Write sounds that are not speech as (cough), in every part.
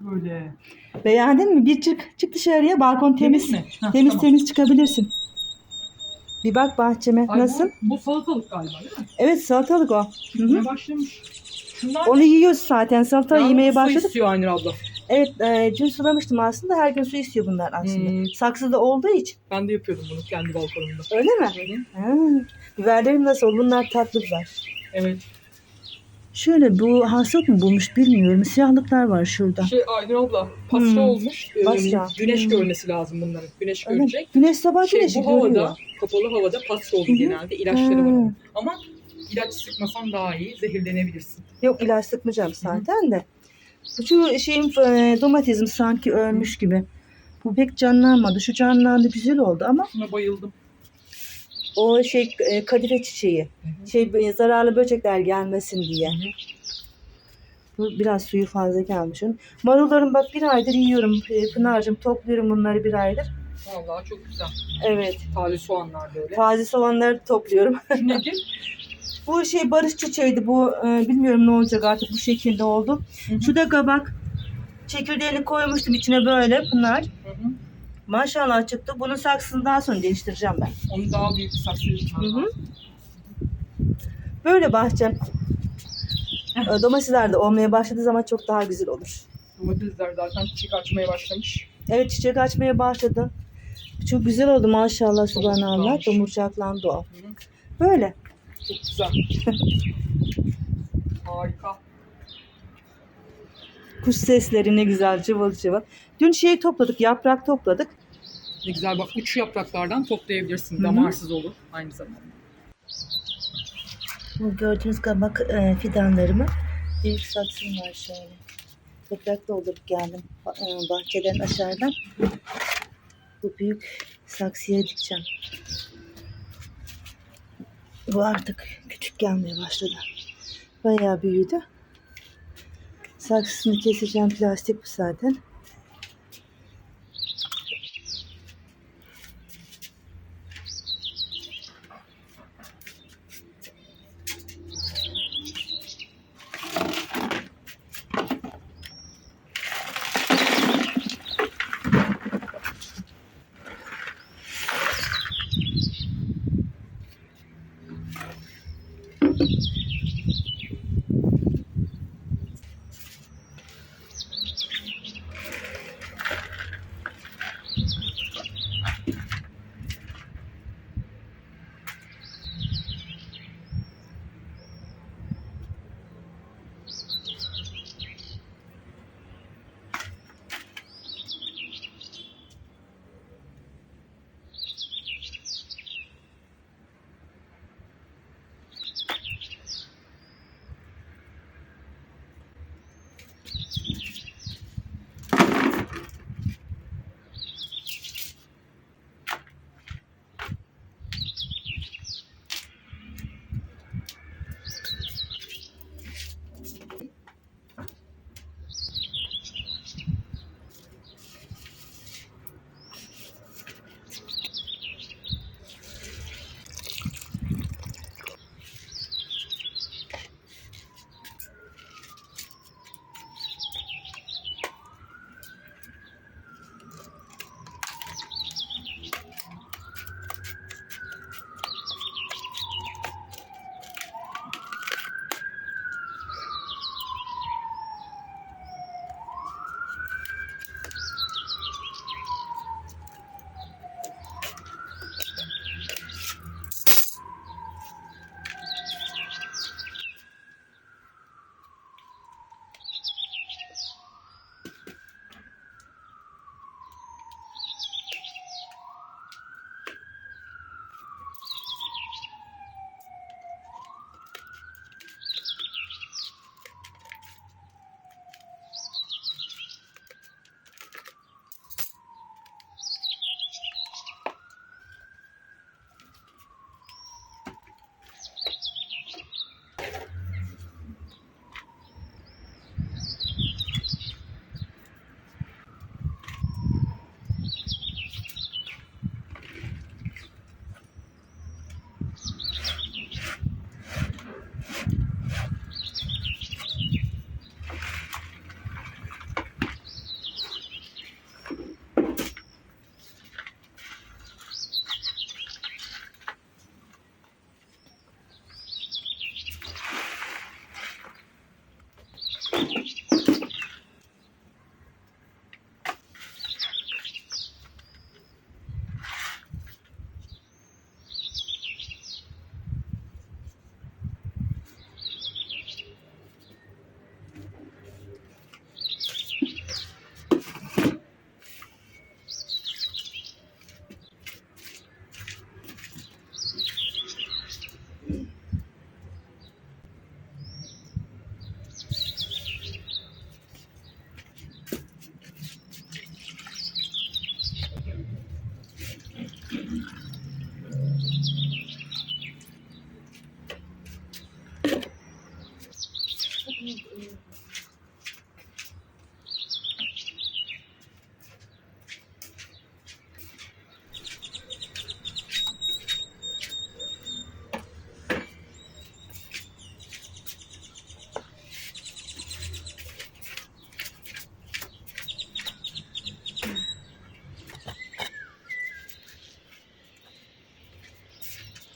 Böyle. Beğendin mi? Bir çık. Çık dışarıya. Balkon temiz. Temiz mi? Heh, temiz tamam. temiz çıkabilirsin. Bir bak bahçeme. Ay, Nasıl? Bu, bu salatalık galiba değil mi? Evet salatalık o. Hı hı. Ne başlamış. Şunlar Onu yiyoruz zaten. Salata Yalnız yemeye su başladık. istiyor Aynur abla. Evet, e, dün sulamıştım aslında. Her gün su istiyor bunlar aslında. Hmm. Saksıda olduğu için. Ben de yapıyordum bunu kendi balkonumda. Öyle mi? Ha. Biberlerim nasıl? Bunlar tatlı biber. Evet. Şöyle bu hasat mı bulmuş bilmiyorum. Siyahlıklar var şurada. Şey Aynur abla pasta Hmm. olmuş. Ee. Güneş Hmm. görmesi lazım bunların. Güneş Öyle görecek. Güneş sabah Şey, güneşi bu havada, görüyor. kapalı havada olur Hı hı. genelde. İlaçları var. Ha. Ama ilaç sıkmasan daha iyi. Zehirlenebilirsin. Yok ilaç sıkmayacağım zaten de. Şu şeyin e, domatesim sanki ölmüş gibi. Bu pek canlanmadı. Şu canlandı güzel oldu ama Şuna bayıldım. O şey e, kadife çiçeği. Şey e, zararlı böcekler gelmesin diye. Bu biraz suyu fazla gelmiş onun. Marullarım bak bir aydır yiyorum. E, Pınar'cığım topluyorum bunları bir aydır. Vallahi çok güzel. Evet. Taze soğanlar böyle. Taze soğanları topluyorum. (laughs) Nedir? bu şey barış çiçeğiydi. Bu e, bilmiyorum ne olacak artık bu şekilde oldu. Hı hı. Şu da kabak. Çekirdeğini koymuştum içine böyle Pınar. Hı hı. Maşallah çıktı. Bunun saksısını daha sonra değiştireceğim ben. Onu daha büyük saksıya. Böyle bahçem. E, Domatesler de olmaya başladığı zaman çok daha güzel olur. Domatesler zaten çiçek açmaya başlamış. Evet çiçek açmaya başladı. Çok güzel oldu maşallah subhanallah. Tomurcaklandı o. Hı hı. Böyle. Çok güzel. (laughs) Harika. Kuş sesleri ne güzel cıvıl cıvıl. Dün şey topladık yaprak topladık. Ne güzel bak uç yapraklardan toplayabilirsin. Hı hı. Damarsız olur aynı zamanda. Bu gördüğünüz kabak e, fidanlarımı büyük saksım var şöyle. Toprak doldurup geldim e, bahçeden aşağıdan. Bu büyük saksıya dikeceğim. Bu artık küçük gelmeye başladı. Bayağı büyüdü. Saksısını keseceğim. Plastik bu zaten.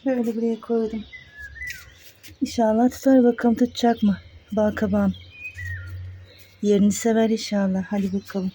Böyle buraya koydum. İnşallah tutar bakalım tutacak mı? Bal kabağım. Yerini sever inşallah. Hadi bakalım.